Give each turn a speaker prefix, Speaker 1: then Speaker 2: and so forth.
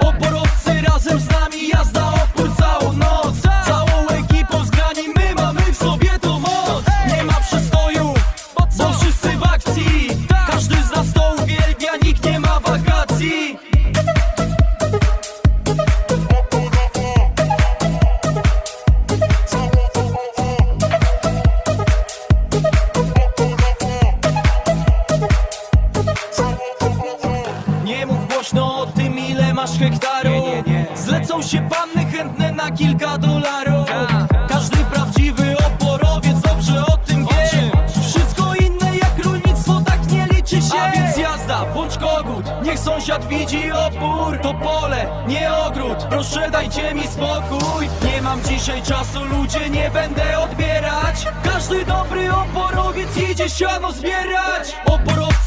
Speaker 1: Oporowcy razem z nami, jazda opór całą noc. Całą ekipą zgrani, my mamy w sobie tą moc. Nie ma przystojów, bo wszyscy w akcji. Każdy z nas to uwielbia, nikt nie ma wakacji. Nie mów głośno o tym masz hektarów Zlecą się panny chętne na kilka dolarów. Każdy prawdziwy oporowiec dobrze o tym wie. Wszystko inne jak rolnictwo tak nie liczy się. A więc jazda, bądź kogut. Niech sąsiad widzi opór To pole, nie ogród. Proszę dajcie mi spokój. Nie mam dzisiaj czasu ludzie, nie będę odbierać. Każdy dobry oporowiec idzie siano zbierać. Oporowcy